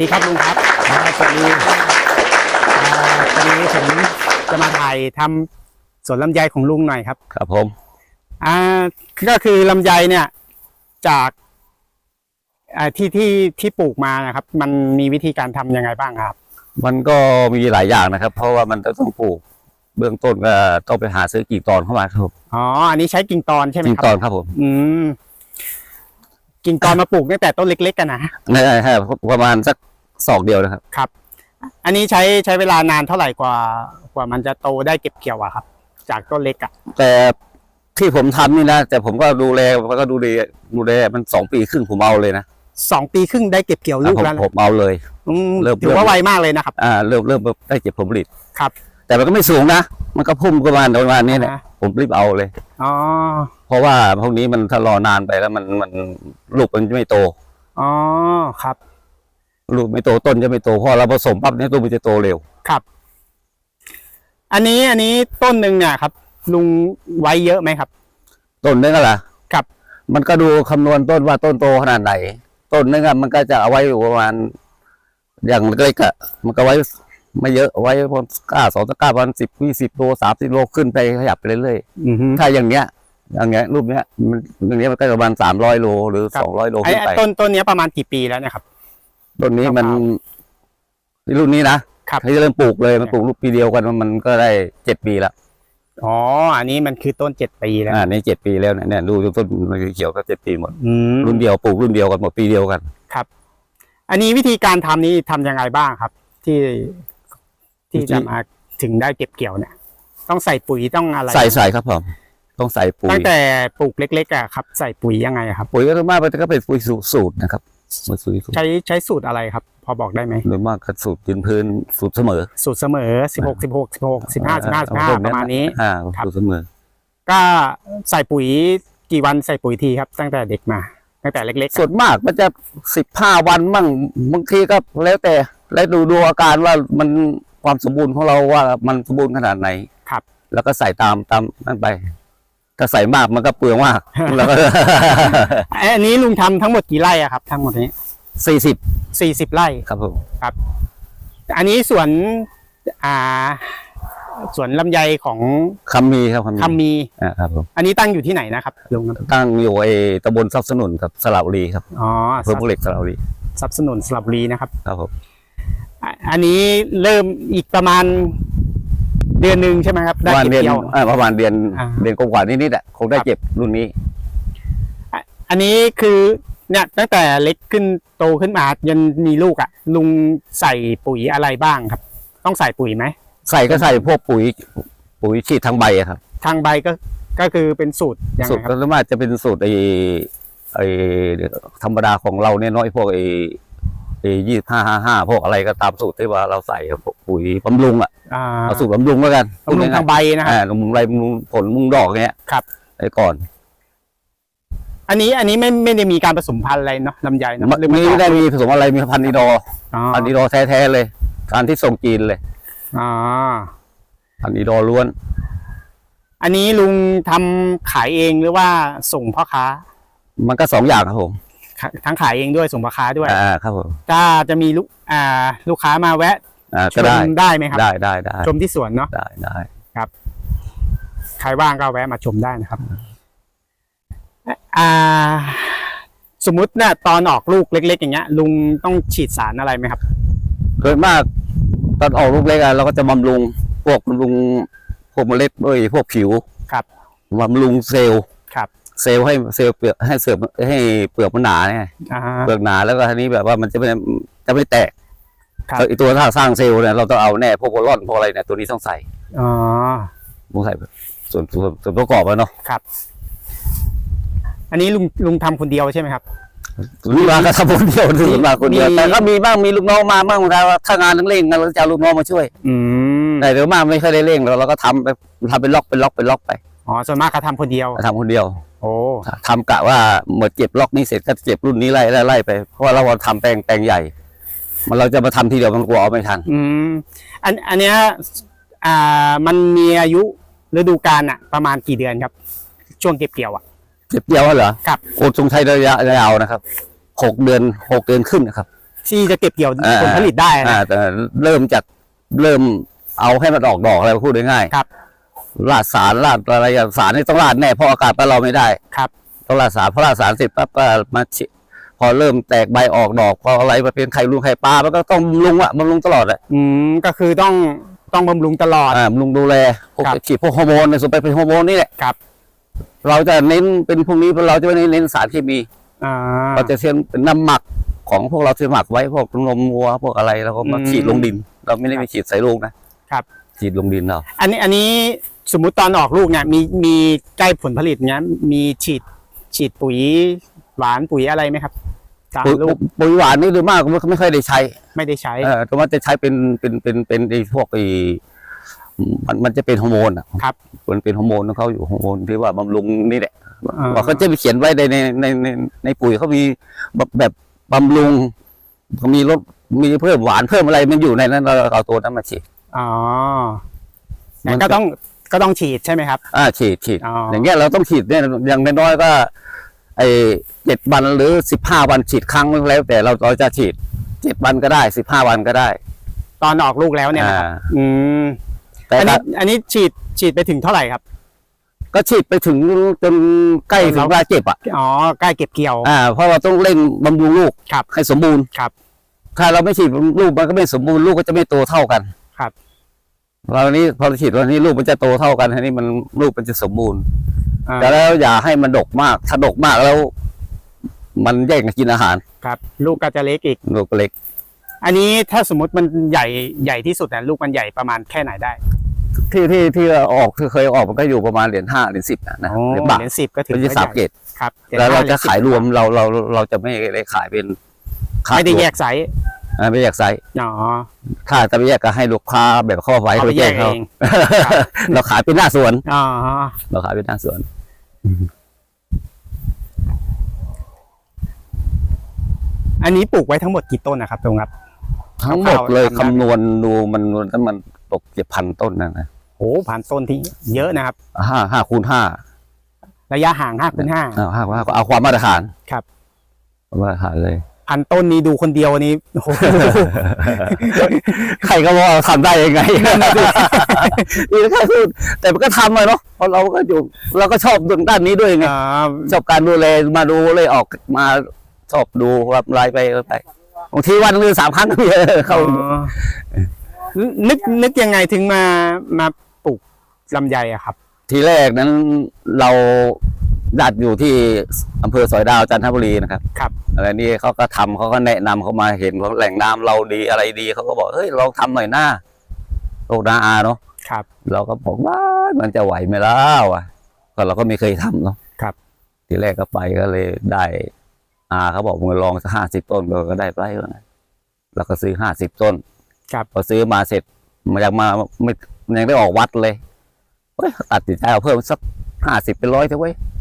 ดีครับลุงครับอ่าสวัสดีอ่าวันนี้ผมจะมาถ่ายทำสวนลำไยของลุงหน่อยครับ ครับผม อ่าก็คือลำไยเนี่ย จากอ่าที่ที่ที่ปลูกมานะครับ มันมีวิธีการทำยังไงบ้างครับ มันก็มีหลายอย่างนะครับ เพราะว่ามันต้องปลูก เบื้องต้นก็ต้องไปหาซื้อกิ่งตอนเข้ามาครับผมอ๋อ อันนี้ใช้กิ่งตอนใช่ไหมกิ่งครับ ตอนครับผมอืม กิ่งตอนมาปลูกตั้งแต่ต้นเล็กๆกันนะนี่ใช่ประมาณสัก ศอกเดียวนะครับ ครับ อันนี้ใช้ใช้เวลานานเท่าไหร่กว่ากว่ามันจะโตได้เก็บเกี่ยวอะครับ จากต้นเล็กอะแต่ที่ผมทำนี่นะแต่ผมก็ดูแลก็ดูแลดูแลมันสองปีครึ่งผมเอาเลยนะสองปีครึ่งได้เก็บเกี่ยวลูกผมแล้วนะผมเอาเลย อืมเริ่ม ถือว่าไวมากเลยนะครับ อ่าเริ่มเริ่มได้เก็บผลผลิต ครับ แต่มันก็ไม่สูงนะ มันก็พุ่มประมาณประมาณนี้แหละอ่า ผมรีบเอาเลย อ๋อ เพราะว่าพวกนี้มันถ้ารอนานไปแล้วมันมันลูกมันจะไม่โต อ๋อ ครับ ลูกไม่โตต้นจะไม่โตพอเราผสมปั๊บเนี่ยตัวมันจะโตเร็วครับ อันนี้อันนี้ต้นหนึ่งเนี่ยครับ ลุงไว้เยอะไหมครับ ต้นนึงอะล่ะครับ มันก็ดูคำนวณต้นว่าต้นโตขนาดไหน ต้นนึงอะมันก็จะเอาไว้อยู่ประมาณอย่างเล็กๆอะมันก็ไว้ไม่เยอะเอาไว้ประมาณก้าสองตะกร้าประมาณสิบยี่สิบโลสามสิบโลขึ้นไปขยับไปเรื่อยอือฮึ ๆถ้าอย่างเงี้ย อย่างเงี้ยรูปเนี้ยมันอย่างเงี้ยมันก็ประมาณสามร้อยโลหรือครับ สองร้อยโลไอ้ขึ้นไอ้ไปต้นต้นเนี้ยประมาณกี่ปีแล้วเนะครับ ต้นนี้มันคร่าวที่รุ่นนี้นะครับที่เริ่มปลูกเลยมันปลูกลูกปีเดียวกันมันก็ได้เจ็ดปีแล้วอ๋อ อันนี้มันคือต้นเจ็ดปีแล้วอ่าในเจ็ดปีแล้วเนี่ยเนี่ยดูต้นมันเขียวก็เจ็ดปีหมดอืมรุ่นเดียวปลูกรุ่นเดียวกันหมดปีเดียวกันครับ อันนี้วิธีการทำนี้ทำยังไงบ้างครับ ที่ที่จะมาถึงได้เก็บเกี่ยวเนี่ย ต้องใส่ปุ๋ยต้องอะไร ใส่ใส่ครับผมต้องใส่ปุ๋ยตั้งแต่ปลูกเล็กๆอะครับ ใส่ปุ๋ยยังไงอะครับ ปุ๋ยก็โดยมากมันก็เป็นปุ๋ยสูตรนะครับ ปุ๋ยสูตรใช้ใช้สูตรอะไรครับ พอบอกได้ไหมโดยมากก็สูตรยืนพื้นสูตรเสมอ สูตรเสมอสิบหกสิบหกสิบหกสิบห้าสิบห้าสิบห้าพวกประมาณนี้อ่าครับสูตรเสมอ ก็ใส่ปุ๋ยกี่วันใส่ปุ๋ยทีครับ ตั้งแต่เด็กมา ตั้งแต่เล็กๆส่วนมากมันจะสิบห้าวันมั่งบางทีก็แล้วแต่แล้วดูดูอาการว่ามันความสมบูรณ์ของเราว่ามันสมบูรณ์ขนาดไหนครับ แล้วก็ใส่ตามตามนั่นไป ถ้าใส่มากมันก็เปลืองมากแล้วก็ ไอ้อันนี้ลุงทำทั้งหมดกี่ไร่อะครับ ทั้งหมดนี้สี่สิบสี่สิบไร่ ครับผม อันนี้สวนอ่าสวนลำไยของคำมีครับคำมีคำมี อ่าครับผม อันนี้ตั้งอยู่ที่ไหนนะครับลุงครับตั้งอยู่ไอ้ตำบลทรัพย์สนุนครับสระบุรีครับอ๋ออำเภอพวกเหล็กสระบุรีสนับสนุนสลับบุรีนะครับ ครับผมอะอันนี้เริ่มอีกประมาณ เดือนหนึ่งใช่ไหมครับปได้ระมาณเก็บเดือนเกี่ยวอ่าประมาณเดือนอ่า เดือนกว่าๆนิดๆอะคงได้ครับเก็บรุ่นนี้ อันนี้คือเนี่ยตั้งแต่เล็กขึ้นโตขึ้นมายันมีลูกอะ่ะ ลุงใส่ปุ๋ยอะไรบ้างครับ ต้องใส่ปุ๋ยไหมใส่ก็ใส่พวกปุ๋ยปุ๋ยฉีดทางใบอะครับทางใบก็ก็คือเป็นสูตรยังสูไงตรครับก็มากจะเป็นสูตรไอ้ไอ้ธรรมดาของเราเนี่ยน้อยพวกไอ้ ไอ้ยี่ห้าห้าห้าพวกอะไรก็ตามสูตรที่ว่าเราใส่พวกปุ๋ยบำรุงอะอ่าเอาสูตรบำรุงแล้วกันบำรุงทางใบนะครับอ่าบำรุงไรบำรุงผลบำรุงดอกเงี้ยครับไอ้ก่อน อันนี้อันนี้ไม่ไม่ได้มีการผสมพันธุ์อะไรเนาะลำไยเนอะหรือมีออกได้มีผสมอะไรมีพันธุ์อีดอร์อ๋อพันธุ์อีดอร์แท้ๆเลยพันธุ์ที่ส่งจีนเลยอ๋อพันธุ์อีดอร์ล้วน อันนี้ลุงทำขายเองหรือว่าส่งพ่อค้า มันก็สองอย่างครับผมขาย ทั้งขายเองด้วยส่งพ่อค้าด้วยอ่าครับผมถ้าจะมีลูกอ่าลูกค้ามาแวะอ่าชก็มได้ได้ไหมครับ ได้ได้ได้ชมที่สวนเนาะได้ได้ใครว่างก็แวะมาชมได้นะครับอ่าสมมุติเนี่ยตอนออกลูกเล็ก ๆ อย่างเงี้ย ลุงต้องฉีดสารอะไรไหมครับ โดยมากตอนออกลูกเล็กอะเราก็จะบำรุงพวกบำรุงพวกเมล็ดเอ้ยพวกผิวครับ บำรุงเซลล์ครับ เซลล์ให้เซลล์เปลือกให้เสือกให้เปลือกมันหนาไงอ่า เปลือกหนาแล้วก็ทีนี้แบบว่ามันจะไม่จะไม่แตกครับ ไอตัวถ้าสร้างเซลล์เนี่ยเราต้องเอาแน่พวกโบลอนพวกอะไรเนี่ยตัวนี้ต้องใส่อ๋อ ต้องใส่ส่วนส่วนส่วนประกอบอะเนาะครับ อันนี้ลุงลุงทำคนเดียวใช่ไหมครับ ลูกน้องก็ทำคนเดียวส่วนมากคนเดียวมี แต่ก็มีบ้างมีลูกน้องมาบ้างแต่ว่าถ้างานเร่งๆเราจะเอาลูกน้องมาช่วยอืมแต่เดี๋ยวมากไม่ค่อยได้เร่งเราเราก็ทำไปทำเป็นล็อกเป็นล็อกเป็นล็อกไป อ๋อส่วนมากเขาทำคนเดียว ทำคนเดียว โอ้ทำกะว่าหมดเก็บล็อกนี้เสร็จก็เก็บรุ่นนี้ไล่ไล่ไล่ไปเพราะว่าเราทำแปลงแปลงใหญ่ มันเราจะมาทำทีเดียวมันกลัวเอาไม่ทัน อืมอันอันเนี้ยอ่ามันมีอายุฤดูกาลอะประมาณกี่เดือนครับ ช่วงเก็บเกี่ยวอะเก็บเดียวเหรอครับโอ้ทรงไทยระยะยาวนะครับหกเดือนหกเดือนขึ้นนะครับ ที่จะเก็บเกี่ยวอ่าผลผลิตได้อ่านะแต่เริ่มจากเริ่มเอาให้มันออกดอกอะไรพูดง่ายๆครับ ลาดสารลาดอะไรอย่างสารนี่ต้องลาดแน่เพราะอากาศบ้านเราไม่ได้ครับต้องลาดสารพอลาดสารเสร็จปั๊บก็มาชิพอเริ่มแตกใบออกดอกพออะไรมาเป็นไข่ลุงไข่ปลามันก็ต้องบำรุงอะบำรุงตลอดอะอืมก็คือต้องต้องบำรุงตลอดอ่าบำรุงดูแลพวกครับฉีดพวกฮอร์โมนในส่วนไปเป็นฮอร์โมนนี่แหละครับ เราจะเน้นเป็นพวกนี้เราจะไม่เน้นสารเคมีอ่าเราจะเชื่อเป็นน้ำหมักของพวกเราที่หมักไว้พวกนมวัวพวกอะไรแล้วก็มาอืมฉีดลงดิน เราไม่ได้ไปฉีดใส่ลูกนะครับ ฉีดลงดินเราอันนี้อันนี้ สมมุติตอนออกลูกเนี่ยมีมีใกล้ผลผลิตเนี้ยมีฉีดฉีดปุ๋ยหวานปุ๋ยอะไรไหมครับตามปุ๋ยลูกปุ๋ยหวานนี่โดยมากก็ไม่ค่อยได้ใช้ ไม่ได้ใช้ เออแต่ว่าจะใช้เป็นเป็นเป็นเป็นไอ้พวกไอ้มันมันจะเป็นฮอร์โมนอะครับ มันเป็นฮอร์โมนของเขาอยู่ฮอร์โมนที่ว่าบำรุงนี่แหละอ่า ว่าเขาจะไปเขียนไว้ในในในในในปุ๋ยเขามีแบบแบบบำรุงเขามีรสมีเพิ่มหวานเพิ่มอะไรมันอยู่ในนั้นเราเอาตัวนั้นมาฉีดอ๋อมัแต่นก็ต้อง ก็ต้องฉีดใช่ไหมครับ อ่าฉีดฉีด อ๋ออ อย่างเงี้ยเราต้องฉีดเนี่ยอย่างน้อยๆก็ไอ้เจ็ดวันหรือสิบห้าวันฉีดครั้งแล้ว แต่เราเราจะฉีดเจ็ดวันก็ได้สิบห้าวันก็ได้ตอนออกลูกแล้วเนี่ยนะครับอ่าอืมแต่อันถ้านี้อันนี้ฉีดฉีดไปถึงเท่าไหร่ครับ ก็ฉีดไปถึงจนใกล้ถึงเวลาเจ็บอะอ๋อใกล้เก็บเกี่ยว อ่าเพราะเราต้องเร่งบำรุงลูกครับให้สมบูรณ์ครับ ถ้าเราไม่ฉีดลูกมันก็ไม่สมบูรณ์ลูกก็จะไม่โตเท่ากันครับ เรานี้พอเราฉีดวันนี้ลูกมันจะโตเท่ากันทีนี้มันลูกมันจะสมบูรณ์อ่าแต่แล้วอย่าให้มันดกมาก ถ้าดกมากแล้ว มันแย่งกันกินอาหารครับ ลูกก็จะเล็กอีก ลูกก็เล็ก อันนี้ถ้าสมมติมันใหญ่ใหญ่ที่สุดเนี่ยลูกมันใหญ่ประมาณแค่ไหนได้ที่ที่ที่ออกที่เคยออกมันก็อยู่ประมาณเหรียญห้าเหรียญสิบนะนะอ๋อเหรียญบาทเหรียญสิบก็ถือเป็นว่าสามใหญ่เกตครับหญแล้วเราห้จะหญขายสิบรวมเราเราเราจะไม่ได้ขายเป็นขาไม่ได้รวแยกไซส์ อ่าไม่แยกไซส์อ๋อ ถ้าจะไปแยกก็ให้ลูกค้าแบบเข้าไว้เอาโดไปยแยแจ้กงเอเขางเราขายเป็นหน้าสวนอ๋อเราขายเป็นหน้าสวนอันนี้ปลูกไว้ทั้งหมดกี่ต้นนะครับตรงครับ ทั้งหมดเลยคร่าวๆคำนวณดูมันถ้ามันตกเจ็ดพันต้นนะนะโอ้ผ่านต้นที่เยอะนะครับห้าห้าคูณห้าระยะห่างห้าคูณห้าเอาห้าคูณห้าเอาความมาตรฐานครับมาตรฐานเลย พันต้นนี้ดูคนเดียวนี้โอ้โหใครก็บอกว่าทำได้ยังไงนี่แค่พูดแต่มันก็ทำเลยเนาะเพราะเราก็อยู่เราก็ชอบเรื่องด้านนี้ด้วยไงอ่าชอบการดูแลมาดูเลยออกมาชอบดูรับไลน์ไปไปบางทีวันหนึงสามครั้งก็มีเข้าอ๋อนึกนึกยังไงถึงมามาปลูกลำไยอะครับ ทีแรกนั้นเรา ดัดอยู่ที่อำเภอสอยดาวจันทบุรีนะครับครับอะไรนี่เขาก็ทำเขาก็แนะนำเขามาเห็นว่าแหล่งน้ำเราดีอะไรดีเขาก็บอกเฮ้ยลองทำหน่อยหน้าโลกนาอาเนาะครับ เราก็บอกว่ามันจะไหวไหมล่ะวะก็เราก็ไม่เคยทำเนาะครับ ทีแรกก็ไปก็เลยได้อาเขาบอกมึงลองสักห้าสิบต้นเราก็ได้ไปว่างั้นเราก็ซื้อห้าสิบต้นครับ พอซื้อมาเสร็จมันยังมาไม่มันยังได้ออกวัดเลยเฮ้ยตัดสินใจเอาเพิ่มสักห้าสิบเป็นร้อยเถอะเว้ยครับ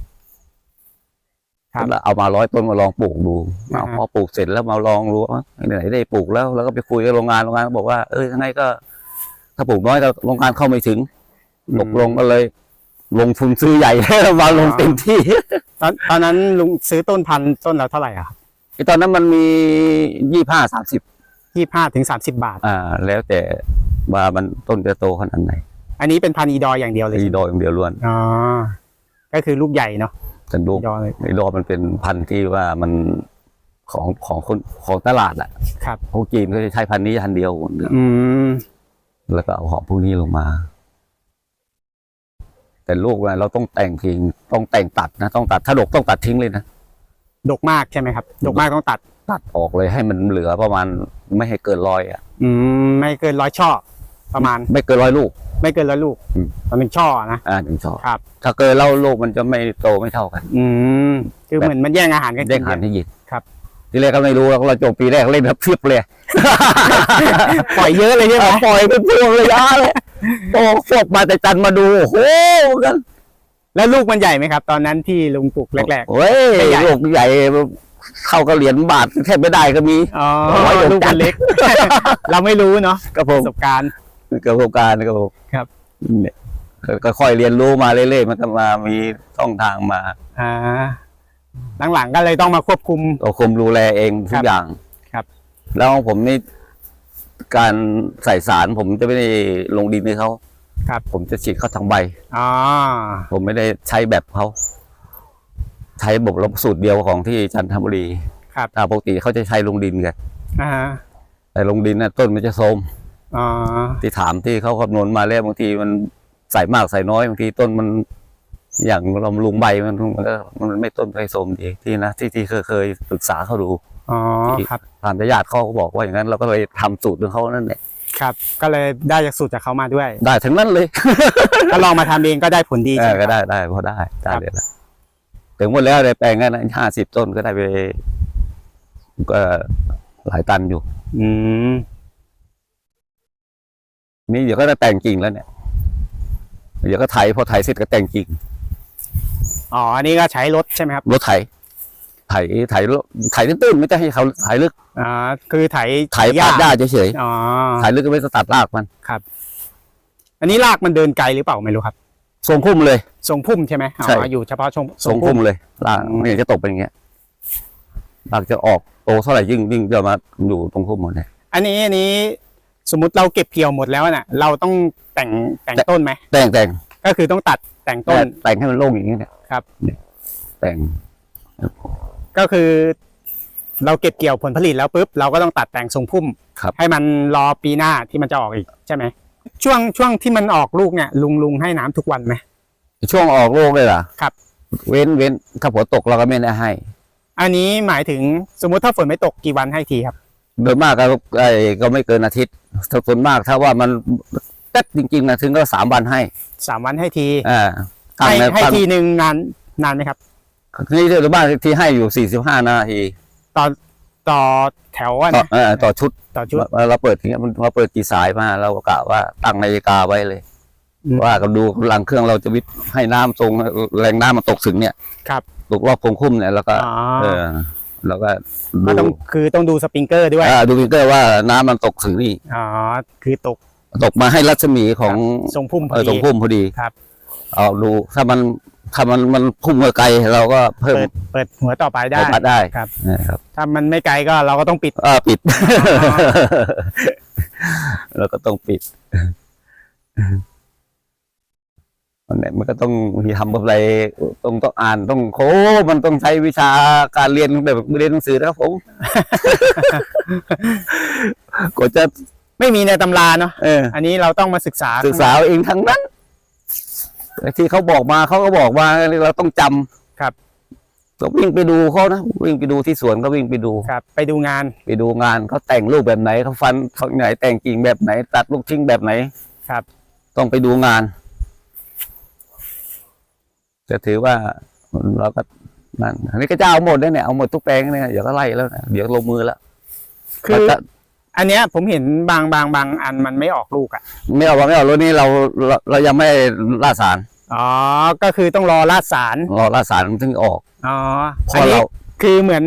แล้วเอามาร้อยต้นมาลองปลูกดูอ่าเอาฮะพอปลูกเสร็จแล้วมาลองรู้ว่าไหนๆได้ปลูกแล้ว แล้วก็ไปคุยกับโรงงานโรงงานก็บอกว่าเออยังไงก็ ถ้าปลูกน้อยก็โรงงานเข้าไม่ถึงตกลงก็เลย ลงทุนซื้อใหญ่มาลงเต็มที่ ตอนตอนนั้นลุงซื้อต้นพันธุ์ต้นละเท่าไหร่อะครับไอตอนนั้นมันมียี่ห้าสามสิบยี่ห้าถึงสามสิบาท อ่า แล้วแต่ว่ามันต้นจะโตขนาดไหน อันนี้เป็นพันธุ์อีดออย่างเดียวเลยไอีดอยอย่างเดียวล้วนอ๋อก็คือลูกใหญ่เนาะ แต่ดูอีดอเลยไอีดอยมันเป็นพันธุ์ที่ว่ามันของของคนของตลาดอะครับพวกจีนก็จะใช้พันธุ์นี้พันธุ์เดียวอืมแล้วก็เอาของพวกนี้ลงมา แต่ลูกเนี่ยเราต้องแต่งทิ้งต้องแต่งตัดนะต้องตัดถ้าดกต้องตัดทิ้งเลยนะดกมากใช่ไหมครับดกมากต้องตัดตัดออกเลยให้มันเหลือประมาณไม่ให้เกินร้อยอะ อืมไม่เกินร้อยช่อประมาณ ไม่เกินร้อยลูก ไม่เกินร้อยลูก อืม มันเป็นช่อนะ อ่าถึงชอบครับ ถ้าเกินเล่าลูกมันจะไม่โตไม่เท่ากัน อืม คือแบบ เหมือนมันแย่งอาหารกันแย่กิงนหันให้ยินครับ ทีแรกก็ไม่รู้เราจบปีแรกเล่นแบบเพียบเลยปล่อยเยอะเลยใช่ไหมปล่อยเป็นพวงเลยยาเลยโตพวกมาแต่จันมาดูโอ้โหกันแล้วลูกมันใหญ่ไหมครับ ตอนนั้นที่ลุงปลูกแรก โอ้ยไม่ใหญ่ ลูกใหญ่เข้าก็เหรียญบาทแทบไม่ได้ก็มี ๆ อ๋อเอาไว้ดกลูกจัมันดเล็ก เราไม่รู้เนาะก็ผปมระสบการณ์ กับประสบการณ์กับผมครับ เนี่ยก็ค่อยเรียนรู้มาเรื่อยๆมันก็มามีช่องทางมาอ่าหลังๆก็เลยต้องมาควบคุมเราคุมดูแลเองทุครักบอย่างครับ แล้วของผมนี่การใส่สารผมจะไม่ได้ลงดินให้เขาครับ ผมจะฉีดเข้าทางใบอ๋อผมไม่ได้ใช้แบบเขาใช้บบลบสูตรเดียวของที่จันทบุรีครับถ้าปกติเขาจะใช้ลงดินกันอ่าฮะแต่ลงดินน่ะต้นมันจะโทรม อ๋อที่ถามที่เขาคำนวณมาแล้วบางทีมันใส่มากใส่น้อยบางทีต้นมัน อย่างเราลุงใบมันมันก็มันไม่ต้นไม่โทรมดีที่นะที่ที่เคยเคยปรึกษาเขาดูอ๋อครับผ่านญาติเขาก็บอกว่าอย่างนั้นเราก็เลยทำสูตรของเขานั่นแหละครับ ก็เลยได้จากสูตรจากเขามาด้วย ได้ทั้งนั้นเลยถ้าลองมาทำเองก็ได้ผลดีเอใช่อไหมก็ครับได้ได้พอได้ได้ครับเลยละถึงหมดแล้วในแปลงนั้นห้าสิบต้นก็ได้ไปก็หลายตันอยู่ อืม นี่เดี๋ยวก็จะแต่งกิ่งแล้วเนี่ย เดี๋ยวก็ไถพอไถเสร็จก็แต่งกิ่ง อ๋อ อันนี้ก็ใช้รถใช่ไหมครับ รถไถ ไถไถไถตื้นๆไม่ได้ให้เขาไถลึก อ่า คือไถไถปาดหญ้าเฉยอ๋อๆไถลึกก็ไม่ต้องตัดรากมันอันนี้รากมันเดินไกลหรือเปล่าไม่รู้ครับ ทรงพุ่มเลย ทรงพุ่มใช่ไหมอ๋ใช่ออยู่เฉพาะทรงทรงพุ่มเลย รากเนี่ยจะตกเป็นอย่างเงี้ย รากจะออกโตเท่าไหร่ยิ่งยิ่งจะมาอยู่ตรงพุ่มหมดเลย อันนี้อันนี้ สมมติเราเก็บเกี่ยวหมดแล้วน่ะ เราต้องแต่งแต่งแต่ต้นไหมแต่งแต่งก็คือต้องตัดแต่งต้นแต่งให้มันโล่งอย่างเงี้ยเนี่ยครับเนี่ยแต่งก็คือ เราเก็บเกี่ยวผลผลิตแล้วปุ๊บเราก็ต้องตัดแต่งทรงพุ่มครับให้มันรอปีหน้าที่มันจะออกอีกใช่ไหมช่วงช่วงที่มันออกลูกเนี่ย ลุงลุงให้น้ำทุกวันไหมช่วงออกโรคเลยเหรอครับ เว้นเว้นถ้าฝนตกเราก็ไม่ได้ให้ อันนี้หมายถึงสมมุติถ้าฝนไม่ตกกี่วันให้ทีครับ โดยมากก็ไอ้ก็ไม่เกินอาทิตย์ถ้าฝนมากถ้าว่ามันแป๊ดจริงๆนะถึงก็สามวันให้สามวันให้ทีอ่าตั้งให้ในให้ตั้งทีหนึ่งนานนานไหมครับนี่ที่บ้านที่ให้อยู่สี่สิบห้านาทีต่อต่อแถวอะต่อนะเอ่อต่อชุดต่อชุดเราเปิดอย่างเงี้ยมันเราเปิดกี่สายมาเราก็กะว่าตั้งนาฬิกาไว้เลยอืมว่าก็ดูกำลังเครื่องเราจะวิทย์ให้น้ำตรงแรงน้ำมันตกถึงเนี่ยครับตกรอบโคงคุ้มเนี่ยแล้วก็อ๋อเออ แล้วก็ก็ต้ดูองคือต้องดูสปริงเกอร์ด้วยอ่าดูฟิงเกอร์ว่าน้ำมันตกถึงนี่ อ๋อคือตกตกมาให้รัศมีของทรงพุ่มพเอออตรดี งพุ่มพอดีครับ เอาดูถ้ามันถ้ามันมันพุ่งมาไกลเราก็เพิ่มเปิดเปิดหัวต่อไปได้ออกมาได้ครับ นะครับถ้ามันไม่ไกลก็เราก็ต้องปิดเออปิด เราก็ต้องปิด มันเนี่ยมันก็ต้องมีทำอะไรต้องต้องอ่านต้องโคมันต้องใช้วิชาการเรียนแบบเรียนหนังสือนะครับผมกว่าจะไม่มีในตำราเนาะเออ อันนี้เราต้องมาศึกษาศึกษาเอาเองทั้งนั้นไอ้ที่เขาบอกมาเขาก็บอกมาเราต้องจำครับก็วิ่งไปดูเขานะวิ่งไปดูที่สวนก็วิ่งไปดู ครับ ไปดูงานไปดูงานเขาแต่งรูปแบบไหนเขาฟันเขาไหนแต่งกิ่งแบบไหน ตัดลูกทิ้งแบบไหน ครับ ต้องไปดูงาน จะถือว่าเราก็นั่นอันนี้ก็จะเอาหมดเลยเนี่ยเอาหมดทุกแปลงเนี่ยเดี๋ยวก็ไล่แล้วนะเดี๋ยวลงมือแล้วคือมันจะอันเนี้ยผมเห็นบางบางบางอันมันไม่ออกลูกอะ ไม่เอาไม่เอารถนี้เราเราเรายังไม่ล่าสารอ๋อก็คือต้องรอลาดสารรอล่าสารมันถึงออกอ๋อพอัอนนี้เราคือเหมือน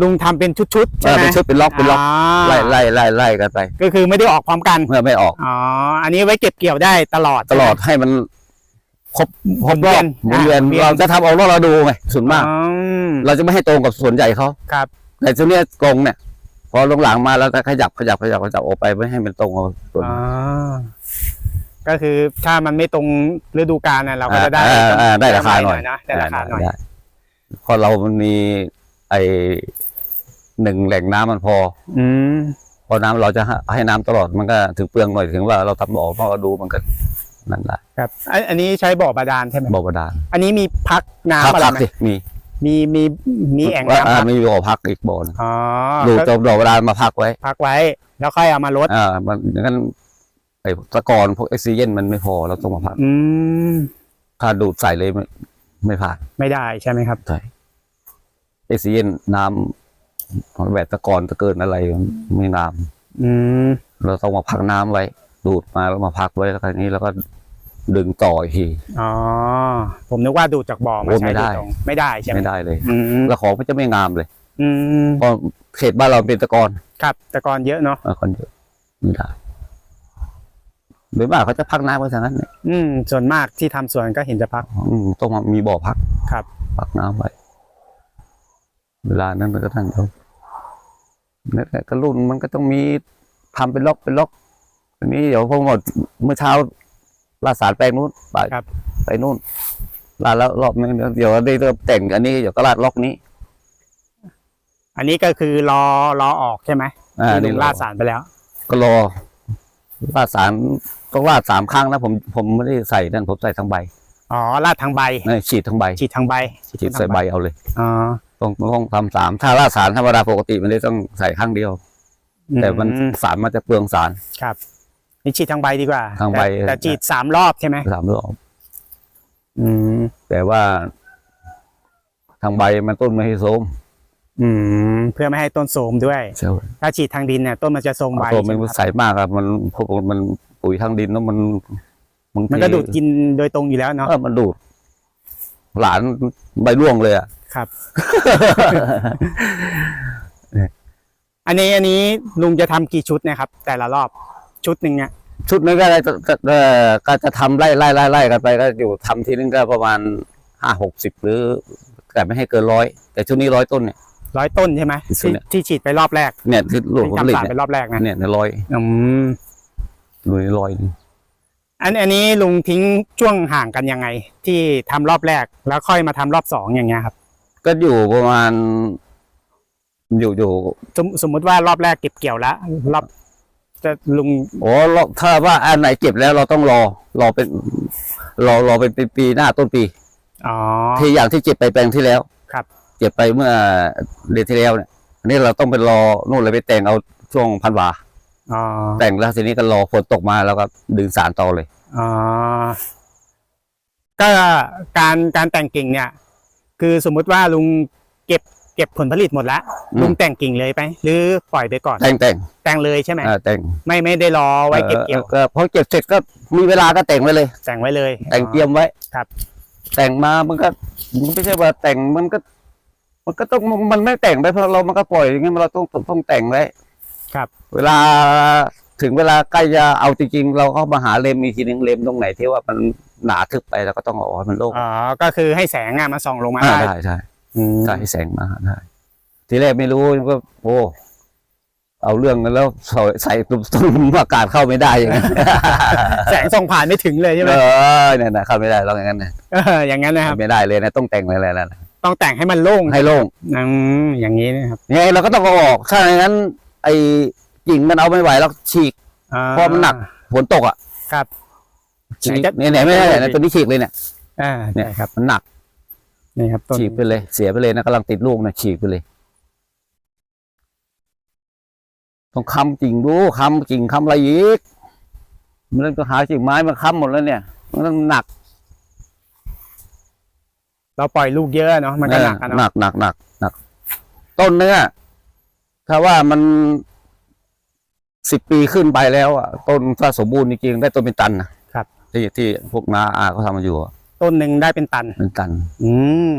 ลุงทำเป็นชุดๆเอใช่อไหมเป็นชุดเป็นล็อกเป็นล็อกาไล่ไล่ไล่ไล่กันไป ก็คือไม่ได้ออกพร้อมกันเมื่อไม่ออกอ๋ออันนี้ไว้เก็บเกี่ยวได้ตลอดตลอดให้มัน ครบครบรอบหหมุมุนนเวีเวียยนนเราจะทำเอารอบเราดูไงส่วนมาก อืมเราจะไม่ให้ตรงกับส่วนใหญ่เขาครับ แต่ตัวเนี้ยตรงเนี่ย พอลงหลังมาเราจะขยับขยับขยับขยับออกไปไม่ให้มันตรงกับส่วนอ๋อก็คือถ้ามันไม่ตรงฤดูกาลน่ะเราก็จะได้อ่าอ่าได้ราคาหน่อย นะได้ราคาหน่อย ได้เพราะเรามันมีไอหนึ่งแหล่งน้ำมันพอ อืม พอน้ำเราจะให้น้ำตลอดมันก็ถึงเปลืองหน่อยถึงว่าเราทำออกเพราะเราดูมันก็ นั่นแหละครับอันอันนี้ใช้บ่อบาดาลใช่ไหมบ่อบาดาลอันนี้มีพักน้ำพักอะไรพักไหมสิมีมีมีมีแอ่งว่าน้ำอ่าพักมีบ่อพักอีกบ่อหนึงอ๋อดูก็จมบ่อบาดาลมาพักไว้ พักไว้ แล้วค่อยเอามาลดอ่ามันอย่างนั้นไอ้ตะกอนพวกออกซิเจนมันไม่พอเราต้องมาพักอืมถ้าดูดใส่เลยไม่ไม่ผ่านไม่ได้ใช่ไหมครับ ใช่ออกซิเจนน้ำของแบบตะกอนตะเกินอะไรไม่น้อืมำเราต้องมาพักน้ำไว้ ดูดมาแล้วมาพักไว้แล้วคราวนี้แล้วก็ ดึงต่ออีกที อ๋อ ผมนึกว่าดูดจากบ่อมาโอ้ใช้ไม่โดได้ยตรงไม่ได้ใช่ไหมไม่ได้เลย อืมแล้วของมันจะไม่งามเลยอืมเพราะเขตบ้านเราเป็นตะกอนครับแต่ก่อนเยอะเนาะเออคนเยอะไม่ได้โดยมากเขาจะพักน้ำไว้ทางนั้นเนี่ยอืมส่วนมากที่ทำสวนก็เห็นจะพัก อืมต้องมามีบ่อพักครับ พักน้ำไว้เวลานั้นมันก็ท่านเขานั่นแหละก็รุ่นมันก็ต้องมีทำเป็นล็อกเป็นล็อกทีนี้เดี๋ยวพอหมดเมื่อเช้า ลาดสารแปลงนู้นไปครับ ไปนู่นลาดแล้วรอบนึงเดี๋ยวได้เริ่มแต่งอันนี้เดี๋ยวก็ลาดล็อกนี้ อันนี้ก็คือรอรอออกใช่ไหมอ่าที่ลุนี่งรอ ลาดสารไปแล้ว ก็รอลาดสารต้องลาดสามครั้งนะผมผมไม่ได้ใส่นั่นผมใส่ทั้งใบอ๋อลาดทางใบเอ้ยฉีดทั้งใบฉีดทางใบฉีดใส่ใบเอาเลยอ๋อต้องต้องทำสามถ้าลาดสารธรรมดาปกติมันได้ต้องใส่ครั้งเดียว แต่มันอืสารมันจะเปลืองสาร ครับ นี่ฉีดทางใบดีกว่าทางใบ แต่แต่ฉีดสามรอบใช่ไหมสามรอบอืม แต่ว่า ทางใบมันต้นไม่ให้โทรมอืม เพื่อไม่ให้ต้นโทรมด้วย ใช่ถ้าฉีดทางดินเนี่ยต้นมันจะทรงใบตัวมันใช่ไหมครับใสมากครับมันพวกมันปุ๋ยทางดินแล้วมันบางทีมันก็ดูดกินโดยตรงอยู่แล้วเนาะเออมันดูด หลานใบร่วงเลยอะครับ อันนี้อันนี้ลุงจะทำกี่ชุดเนะครับ แต่ละรอบ ชุดหนึ่งเนี่ยชุดนึงก็ได้ก็เอ่อก็จะทำไล่ไล่ไล่ไล่กันไปก็อยู่ทำทีนึงก็ประมาณห้าหกสิบหรือแต่ไม่ให้เกินร้อยแต่ชุดนี้ร้อยต้นเนี่ยร้อยต้นใช่ไหมชุดที่เนี่ยที่ฉีดไปรอบแรกเนี่ยที่หลวงที่ผลิตทำสารเนี่ไปยรอบแรกนะเนี่ยในร้อยอืมหลุยร้อยหนึ่งอันอันนี้ลุงทิ้งช่วงห่างกันยังไง ที่ทำรอบแรกแล้วค่อยมาทำรอบสองอย่างเงี้ยครับ ก็อยู่ประมาณอยู่อยู่สมสมมุติว่ารอบแรกเก็บเกี่ยวแล้วรอบ จะลุงโอ้เราถ้าว่าอันไหนเก็บแล้วเราต้องรอ รอเป็น รอรอเป็นปีปีหน้าต้นปี อ๋อ ที่อย่างที่เก็บไปแปลงที่แล้วครับ เก็บไปเมื่อเดือนที่แล้วเนี่ยอันนี้เราต้องไปรอนู่นเลยไปแต่งเอาช่วงพันวาอ๋อแต่งแล้วทีนี้ก็รอฝนตกมาแล้วก็ดึงสารต่อเลยอ๋อก็การการแต่งกิ่งเนี่ย คือสมมุติว่าลุงเก็บ เก็บผลผลิตหมดแล้วอืมลุงแต่งกิ่งเลยไป หรือปล่อยไปก่อน แต่งแต่งแต่งเลยใช่ไหมอ่าแต่งไม่ไม่ได้รอไว้เก็บเกี่ยวออก็พอเก็บเสร็จก็มีเวลาก็แต่งไว้เลย แต่งไว้เลย แต่งเตรียมไว้ครับ แต่งมามันก็มันไม่ใช่ว่าแต่งมันก็ มันก็ต้องมันไม่แต่งไปเพราะเรามันก็ปล่อยอย่างเงี้ยเราต้องต้องแต่งไว้ครับ เวลาถึงเวลาใกล้จะเอาจริงๆเราก็มาหาเลมอีกทีนึงเลมตรงไหนที่ว่ามันหนาทึบไปเราก็ต้องเอาออกให้มันโล่งอ๋อก็คือให้แสงอะมาส่องลงมาอ่าได้ได้ใช่ อืมใช่ให้แสงมาได้ทีแรกไม่รู้ก็โอ้เอาเรื่องกันแล้วใส่ใส่ต้นอากาศเข้าไม่ได้อย่างนั้นแสงส่องผ่านไม่ถึงเลยใช่ไหมเออเนี่ยนะเข้าไม่ได้เราอย่างนั้นนะเอออย่างนั้นนะครับไม่ได้เลยนะต้องแต่งอะไรแล้วนะต้องแต่งให้มันโล่งให้โล่งอืมอย่างนี้นะครับยังไงเราก็ต้องเอาออกถ้าอย่างนั้น ไอ้กิ่งมันเอาไม่ไหวแล้วฉีกอ่าเพราะมันหนักฝนตกอะครับฉีกไหนจะเนี่ยเนี่ยไม่ได้เนี่ยตัวนี้ฉีกเลยเนี่ยอ่าเนี่เนี่ยยครับมันหนัก นี่ครับต้นฉีกไปเลย เสียไปเลยนะกำลังติดลูกนะฉีกไปเลย ต้องค้ำกิ่งดูค้ำกิ่งค้ำอะไรอีกมันต้องหากิ่งไม้มาค้ำหมดแล้วเนี่ย มันต้องหนัก เราปล่อยลูกเยอะเนาะมันก็หนักอะหนัเนาะกหนักหนักหนัก ต้นเนื้อถ้าว่ามันสิบปีขึ้นไปแล้วอะต้นถ้าสมบูรณ์จริงๆได้ต้นเป็นตันนะครับ ที่ที่พวกนาอาเขาทำมาอยู่อะ ต้นหนึ่งได้เป็นตัน เป็นตัน อืม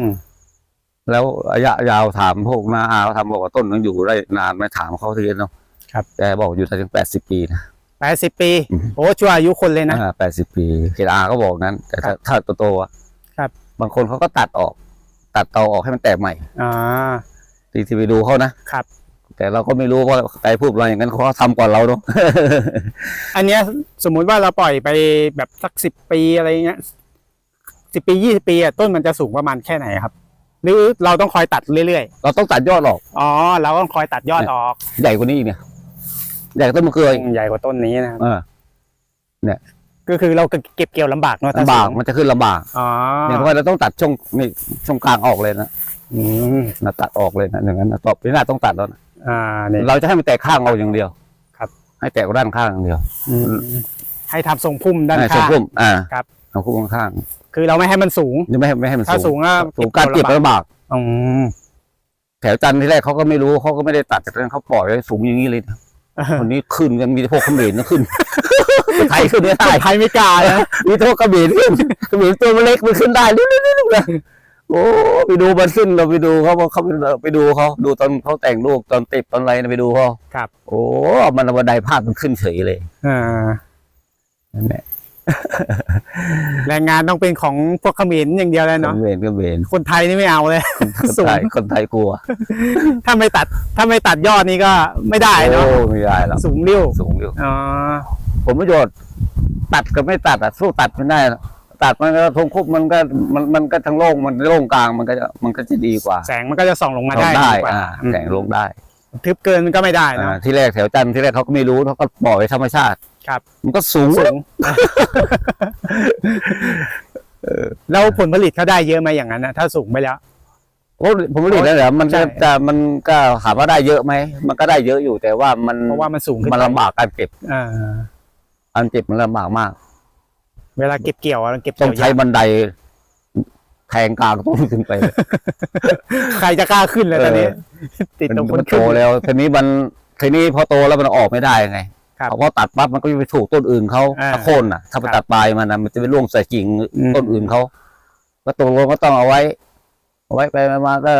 แล้วระยะยาวถามพวกนาอาเขาทำบอกว่าต้นมันอยู่ได้นานไหมถามเขาทีเนาะครับ แต่บอกอยู่ได้ถึงแปดสิบปีนะแปดสิบปีอืมโอ้ชั่วอายุคนเลยนะแปดสิบปีเขตอาก็บอกงั้น แต่ถ้าถ้าโตๆอะครับ บางคนเขาก็ตัดออก ตัดเตาออกให้มันแตกใหม่อ่าที่ที่ไปดูเขานะครับ แต่เราก็ไม่รู้ว่าใครพูดอะไรอย่างนั้นเขาทำก่อนเราเนาะอันเนี้ยสมมุติว่าเราปล่อยไปแบบสักสิบปีอะไรเงี้ย สิบปียี่สิบปีอะต้นมันจะสูงประมาณแค่ไหนครับ หรือเราต้องคอยตัดเรื่อยเราต้องตัดยอดออกๆอ๋อเราต้องคอยตัดยอดออกใหญ่กว่านี้อีกเนี่ยใหญ่กว่าต้นมะเขืออีกใหญ่กว่าต้นนี้นะครับเออก็คือเราเก็บเกี่ยวลำบากเนาะถ้ลำบากสูงมันจะขึ้นลำบากอ๋อเนี่ยเพราะว่าเราต้องตัดช่วงนี่ช่วงกลางออกเลยนะอืมนะตัดออกเลยนะอย่างนั้นนะต่อไปหน้าต้องตัดแล้วนะอ่าเนี่ย เราจะให้มันแตกข้างเอาอย่างเดียวครับ ให้แตกด้านข้างอย่างเดียวอืมให้ทำทรงพุ่มด้านให้ข้าง พุ่มอ่าครับ เอาพุ่มข้างคือเราไม่ให้มันสูงๆยังไม่ให้ไม่ให้มันถ้าสูงก็สูงการเก็บลำบากอืมแถวจันทร์ที่แรกเขาก็ไม่รู้เขาก็ไม่ได้ตัดแต่ตอนนั้นเขาปล่อยไว้สูงอย่างนี้เลยนะวันนี้ขึ้นกันมีแต่พวกเขมรนะขึ้น ไทยขึ้นไม่ได้ ไทยไม่กล้านะ มีแต่พวกเขมรขึ้นเขมรตัวมันเล็กมันขึ้นได้นิดๆๆเลยโอ้ไปดูมันขึ้นเราไปดูเขาเขาไปดูเขาดูตอนเขาแต่งลูกตอนติดตอนอะไรนะไปดูเขาครับ โอ้มันเอาบันไดพาดมันขึ้นเฉยเลยอ่า นั่นแหละ แรงงานต้องเป็นของพวกเขมรอย่างเดียวเลยเนาะเวนก็เวนคนไทยนี่ไม่เอาเลยคนสูงไทยคนไทยกลัว ถ้าไม่ตัดถ้าไม่ตัดยอดนี่ก็ไม่ได้เนาะโอ้ไม่ได้หรอกสูงริ้วสูงอยู่อ๋อผลประโยชน์ ตัดกับไม่ตัดอะสู้ตัดไม่ได้หรอกตัดมันก็ทงคุบมันก็มันมันก็ทั้งโล่งมันโล่งกลางมันก็จะมันก็จะดีกว่า แสงมันก็จะส่องลงมาลได้งได้ดีกว่าอ่าอืมแสงลงได้ ทึบเกินมันก็ไม่ได้เนอ่าอะที่แรกแถวจันทร์ที่แรกเขาก็ไม่รู้เขาก็ปล่อยไว้ธรรมชาติ ครับมันก็สูงสูงแล้วผลผลิตเขาได้เยอะไหมอย่างนั้นนะถ้าสูงไปแล้วโอ้ผมไม่รู้นะเดี๋ยวมันใช่จะจะมันก็ถามว่าได้เยอะไหมมันก็ได้เยอะอยู่แต่ว่ามันเพราะว่ามันสูงขึ้นมันไปลำบากการเก็บอ่าการเก็บมันลำบากมาก เวลาเก็บเกี่ยวอะเก็บต้เกี่องยวใช้ยากบันไดแทงกลางต้นขึ้นไปเลยใครจะกล้าขึ้นเลยตอนนี้ ติดตรงคมันนขึ้โตนแล้วทีนี้มันทีนี้พอโตแล้วมันออกไม่ได้ไงครับ เขาก็ตัดปั๊บมันก็ไปถูกต้นอื่นเขาอ่าถ้าโค่นอะ ถ้าไปครับตัดปลายมันนะมันจะไปร่วงใส่กิ่งอืม ต้นอื่นเขาก็ตกลงก็ต้องเอาไว้ เอาไว้ไปมาก็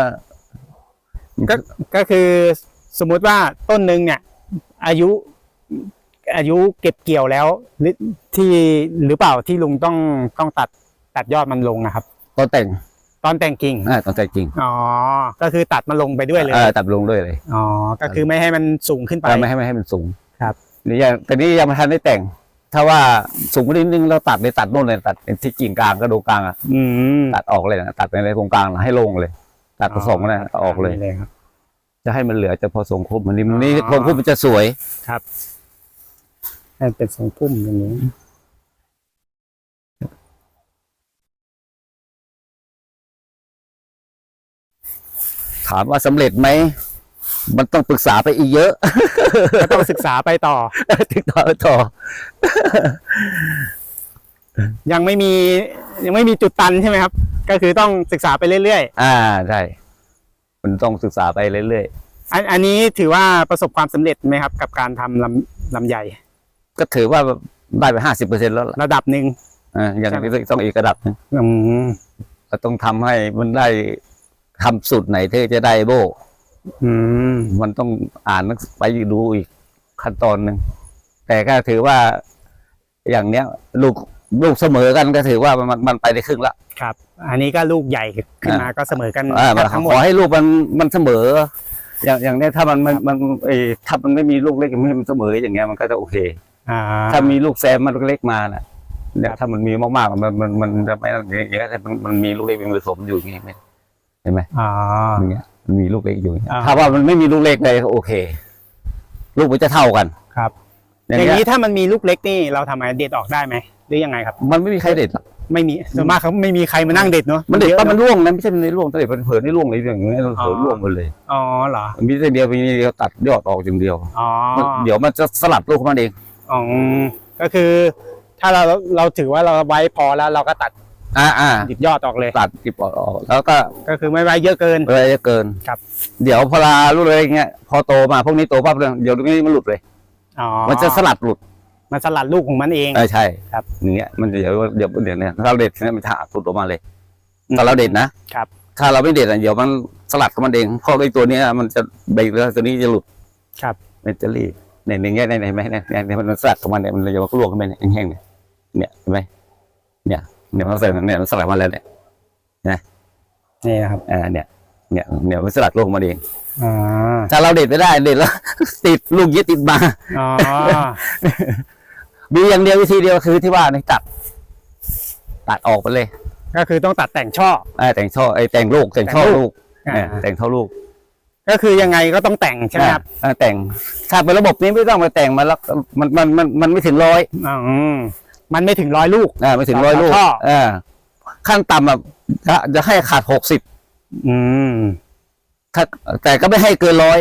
ก็ก็คือสมมุติว่าต้นหนึ่งเนี่ย อายุอายุเก็บเกี่ยวแล้วหรือที่หรือเปล่าที่ลุงต้องต้องตัดตัดยอดมันลงนะครับต้นแต่งตอนแต่งกิ่งอ่าต้นแต่งกิ่งอ๋อก็คือตัดมันลงไปด้วยเลยเออตัดลงด้วยเลยอ๋อก็คือไม่ให้มันสูงขึ้นไป เออไม่ให้ไม่ให้มันสูงครับ นี่ยังแต่นี่ยังไม่ทันได้แต่ง ถ้าว่าสูงกว่านิดนึงเราตัดเลยตัดโน่นเลยตัดเป็นที่กิ่งกลางกระดูกกลางอะอืมตัดออกเลยนะตัดไปในตรงกลางนะให้โลงเลย ตัดผสมกันนะออกเลยเลย ครับ จะให้มันเหลือจะพอทรงคุบมันนี่มันนี่อ๋อทรงคุบมันจะสวยครับให้เป็นทรงพุ่มอย่างนี้ ถามว่าสำเร็จไหม มันต้องปรึกษาไปอีกเยอะ ก็ต้องศึกษาไปต่อ ติดต่อไปต่อ ยังไม่มียังไม่มีจุดตันใช่ไหมครับ ก็คือต้องศึกษาไปเรื่อยอ่าใช่มันต้องศึกษาไปเรื่อยๆอันอันนี้ถือว่าประสบความสำเร็จไหมครับ กับการทำลำลำใหญ่ๆก็ถือว่าได้ไปห้าสิบเปอร์เซ็นต์แล้วล่ะระดับหนึ่งอ่าอย่างใช่ไหมนี้ต้องอีกระดับหนึงอืม ก็ต้องทำให้มันได้ทำสูตรไหนที่จะได้โบ อืมมันต้องอ่านหนังสือไปดูอีกขั้นตอนหนึ่งแต่ก็ถือว่าอย่างเนี้ย ลูกลูกเสมอกันก็ถือว่ามันมันไปได้ครึ่งละครับ อันนี้ก็ลูกใหญ่ขึ้นมาก็เสมอกันอ่ามันทั้งหมขดอให้ลูกมันมันเสมอ อย่างอย่างเนี้ยถ้ามันมันมันเออถ้ามันไม่มีลูกเล็กไม่ให้มันเสมออย่างเงี้ยมันก็จะโอเคอ่าถ้ามีลูกแซมมันลูกเล็กมาน่ะเนี่ยครับถ้ามันมีมากๆมันมันมันจะไม่อย่างเงี้ยแต่มันมันมีลูกเล็กเป็นผสมอยู่อย่างเงี้ยเห็นไหมอ่าอย่างเงี้ย มันมีลูกเล็กอยู่อย่างเงี้ยอ่า ถ้าว่ามันไม่มีลูกเล็กเลยโอเค ลูกมันจะเท่ากันครับออย่างย่างเงี้นี้ยถ้ามันมีลูกเล็กนี่เราทำไงเด็ดออกได้ไหมหรือยังไงครับ มันไม่มีใครเด็ดหรอกไม่มีส่วนมากเขาไม่มีใครมานั่งเด็ดเนาะมันเด็ดยอะปั๊บมันเนอะร่วงนะไม่ใช่มันในร่วงแต่เด็ดมันเผลอในร่วงเลยอย่างเงี้ยมันเผลอร่วงหมดเลย อ๋อเหรอมันมีแต่เดียวมีเดียวตัดยอดออกอย่างเดียวอ๋อมันเดี๋ยวมันจะสลัดลูกของมันเอง อ๋อก็คือ ถ้าเราเราถือว่าเราไว้พอแล้วเราก็ตัด อ่าอ่าดิบยอดออกเลย ตัดกิบออกออกแล้วก็ก็คือไม่ไว้เยอะเกินเวลาจะเกินครับ เดี๋ยวพอลาลูกอะไรเงี้ยพอโตมาพวกนี้โตปั๊บเดี๋ยวตรงนี้มันหลุดเลย อ๋อมันจะสลัดหลุดมันสลัดลูกของมันเอง เออใช่ครับ อย่างเงี้ยมันเดี๋ยวเดี๋ยวเดี๋ยวเนี่ยถ้าเราเด็ดเนี่ยมันจะหักหลุดออกมาเลยอืมถ้าเราเด็ดนะครับ ถ้าเราไม่เด็ดอะเดี๋ยวมันสลัดของมันเองเพราะไอ้ตัวเนี้ยมันจะเบรกแล้วตัวนี้จะหลุดครับมันจะรีบเนี่ยอย่างเงี้ยเนี่ยเห็นไหมเนี่ยเนี่ยเนี่ยมันสลัดของมันเนี่ยมันจะลวกขึ้นไปเนี่ยแห้งๆเนี่ยเนี่ยเห็นไหมเนี่ย เนี่ยมันใส่เนี่ยมันสลัดมาแล้วเนี่ยนี่นะครับอ่าเนี่ยเนี่ยเนี่ยมันสลัดลวกมาเองอ๋อถ้าเราเด็ดไม่ได้เด็ดแล้ว ติดลูกยึดติดมาอ๋อมีอย่างเดียววิธีเดียวคือที่ว่าในตัด ตัดออกไปเลย ก็คือต้องตัดแต่งช่อไอ้แต่งช่อไอ้แต่งลูก แต่งช่อแต่งลูลูกกอ่าเออแต่งช่อลูก ก็คือยังไงก็ต้องแต่งใช่ไหมครับเออแต่งถ้าเป็นระบบนี้ไม่ต้องมาแต่งมาแล้วมันมันมันมันไม่ถึงร้อยอ๋อ มันไม่ถึงร้อยลูก อ่าไม่ถึงร้อยต่อลูกช่อเออขั้นต่ำแบบจะจะให้ขาดหกสิบอืมถ้าแต่ก็ไม่ให้เกินร้อย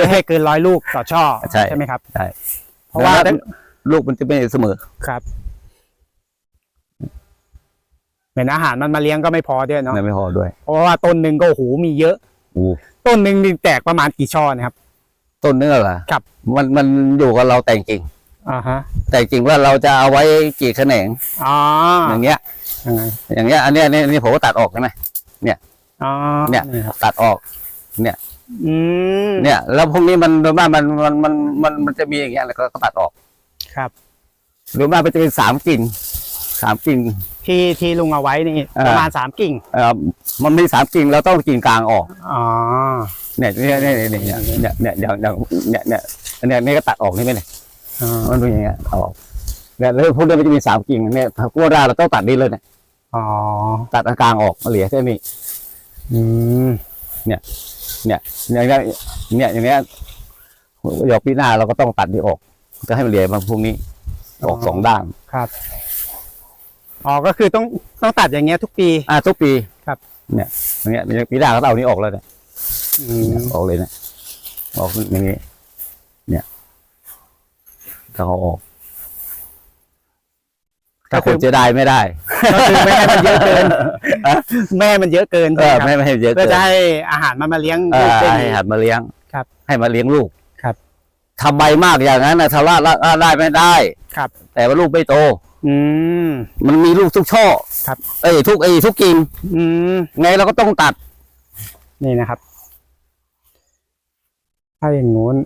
ไม่ให้เกินร้อยลูกต่อช่อใช่ ไหมครับ ใช่เพราะว่าแล้วลูกมันจะไม่เสมอ ครับเหมือนอาหารมันมาเลี้ยงก็ไม่พอด้วยเนาะไม่พอด้วยเพราะว่าต้นหนึ่งก็โอ้โหมีเยอะ อู้ต้นหนึ่งนี่แตกประมาณกี่ช่อนะครับ ต้นเนื้อเหรอครับ มันมันอยู่กับเราแต่งจริง อ่าฮะแต่จริงว่าเราจะเอาไว้กี่แขนงอ๋ออย่างเงี้ย ยังไงอย่างเงี้ยอันเนี้ยอันนี้อันนี้ผมก็ตัดออกใช่ไหมอ๋อเนี่ยครับตัดออก อืมเนี่ย แล้วพวกนี้มันโดยมากมันมันมันมันมันจะมีอย่างเงี้ยแล้วก็ตัดออกครับหรือมากมันจะเป็นสามกิ่งสามกิ่ง ที่ที่ลุงเอาไว้นี่อ่าประมาณสามกิ่งเอ่อมันมีสามกิ่งเราต้องกิ่งกลางออก อ๋อเนี่ยเนี่ยเนี่ยเนี่ยเนี่ยเนี่ยเนี่ยอย่างอย่างเนี่ยเนี่ยเนี่ยเนี่ยก็ตัดออกนี่ไหมเนี่ยอ๋อ มันเป็นอย่างเงี้ยเอาออกเนี่ยแล้วพวกนี้มันจะมีสามกิ่งเนี่ยถ้ากลัวได้เราต้องตัดนี่เลยเนี่ยอ๋อตัดอันกลางออกเหลือแค่นี้อืมเนี่ย เนี่ยเนี่ยเนี่ยอย่างเงี้ยหยอกปีหน้าเราก็ต้องตัดนี่ออกจะให้มันเหลือมาพวกนี้ ออกสองด้านครับอ๋อก็คือต้องต้องตัดอย่างเงี้ยทุกปี อ่าทุกปีครับ เนี่ยอย่างเงี้ยปีหน้าก็ต้องเอานี้ออกแล้วเนี่ยอืมออกเลยเนี่ยออกอย่างนี้เนี่ย ถ้าเขาออก ถ้าคนจะได้ไม่ได้ก็คือไม่ให้มันเยอะเกินแม่ให้มันเยอะเกินเอใช่อไหมไม่ครับไม่ให้เยอะเพื่อเกินจะให้อาหารมันมาเลี้ยงเอลูกอได้ดีให้หัดมาเลี้ยงครับให้มาเลี้ยงลูกครับ ทำใบมากอย่างนั้นนะทาราละได้ไม่ได้ ครับ แต่ว่าลูกไม่โต อืม มันมีลูกทุกช่อครับ เอ้ยทุกไอ้ยทุกกิ่งอืม ไงเราก็ต้องตัด นี่นะครับ ถ้าอย่างงู้น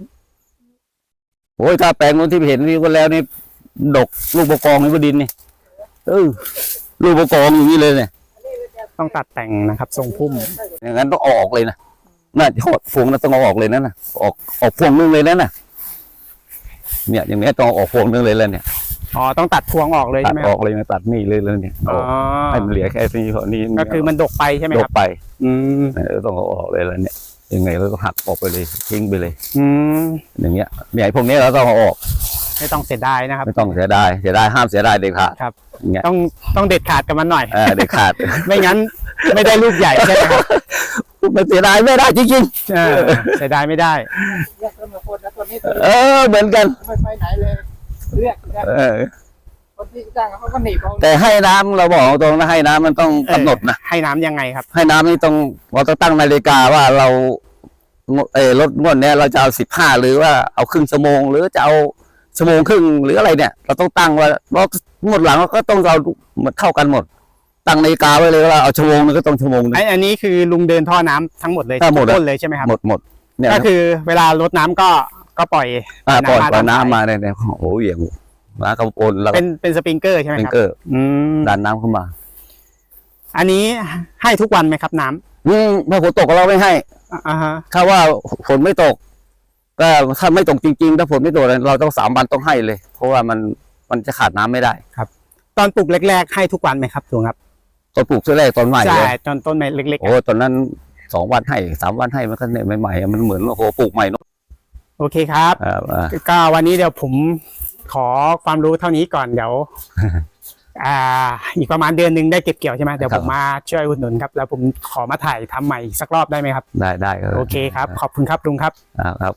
โอ้ยถ้าแปลงนู้นที่เห็นนี่ก็แล้วนี่ดกลูกบกองในบดินนี่เออลูกบกองอย่างนี้เลยเนี่ยต้องตัดแต่งนะครับ ทรงพุ่ม อย่างนั้นต้องเอาออกเลยนะน่าจะอดพวงนะต้องเอาออกเลยนั่นนะออกออกพวงนึงเลยนั่นนะเนี่ยอย่างนี้ต้องเอาออกพวงนึงเลยแล้วเนี่ยอ๋อต้องตัดพวงออกเลยตัใช่ดไหมอครัอบกเลยนะตัดนี่เลยเลยเนี่ยอ๋อเอาให้มันเหลือแค่นี้เท่านี้ก็คือมันดกไปใช่ไหมดคกรับ ไปอืม เออต้องเอาออกเลยแล้วเนี่ย ยังไงเราก็หักออกไปเลย ทิ้งไปเลย อืมอย่างเงี้ยเนี่ยไอ้พวกนี้เราต้องเอาออก ไม่ต้องเสียดายนะครับ ไม่ต้องเสียดายเสียดายห้ามเสียดายเด็ดขาดครับ อย่างเงี้ยต้องต้องเด็ดขาดกับมันหน่อย เออเด็ดขาด ไม่งั้นไม่ได้ลูกใหญ่ใช่ไหมครับมันเสียดายไม่ได้จริงเออเสียดายไม่ได้ เรียกต้นมาคนแล้วต้นนี้ต้นๆเออเหมือนกัน ไม่ไปไหนเลย เรียกนะ เออ คนที่จ้างเขาก็หนีบเอาแต่ให้น้ำเราบอกตรงนะให้น้ำมันต้องกำหนดนะให้น้ำยังไงครับ ให้น้ำนี่ต้องเราต้องตั้งนาฬิกาว่าเราเออรถงวดเนี้ยเราจะเอาสิบห้าหรือว่าเอาครึ่งชั่วโมง หรือจะเอาชั่วโมงครึ่งหรืออะไรเนี่ย เราต้องตั้งว่าเรางวดหลังเราก็ต้องเราหมดเท่ากันหมด ตั้งนาฬิกาไว้เลยว่าเอาชั่วโมงนึงก็ต้องชั่วโมงนึง ไออันนี้คือลุงเดินท่อน้ำทั้งหมดเลยทั้งหมดทุกต้นเลยใช่ไหมครับ หมดหมดเนี่ยก็คือเวลาลดน้ำก็ก็ปล่อยอ่าปล่อยน้ำมาปล่อยตามสาย น้ำมาเนี่ยเนี่ยโอ้โหเหวี่ยง มากระโปนแล้วก็เป็นเป็นสปริงเกอร์ใช่ไหมเป็นครับเกอร์อืมดันน้ำเข้ามาอันนี้ให้ทุกวันไหมครับน้ำอืมถ้าฝนตกเราไม่ให้ อ่าอ่าฮะถ้าว่าฝนไม่ตก ก็ถ้าไม่ตกจริงๆ ถ้าฝนไม่ตกเราต้องสามวันต้องให้เลย เพราะว่ามันมันจะขาดน้ำไม่ได้ตอนปลูกแรก ๆ ให้ทุกวันไหมครับลุงครับตอนปลูกเสื้อแรกตอนใหม่ใช่เลยตอนต้นไม้เล็กๆโอ้อะตอนนั้นสองวันให้สามวันให้มันก็เนี่ยใหม่ๆอะมันเหมือนโอ้โหปลูกใหม่เนอะโอเคครับ อ่าอ่า ก็วันนี้เดี๋ยวผม ขอความรู้เท่านี้ก่อนเดี๋ยวอ่า อีกประมาณเดือนหนึ่งได้เก็บเกี่ยวใช่ไหมเดี๋ยวผมมาช่วยอุดหนุนครับ แล้วผมขอมาถ่ายทำใหม่อีกสักรอบได้ไหมครับ ได้ได้ก็โอเคครับ ขอบคุณครับลุงครับอ่าครับ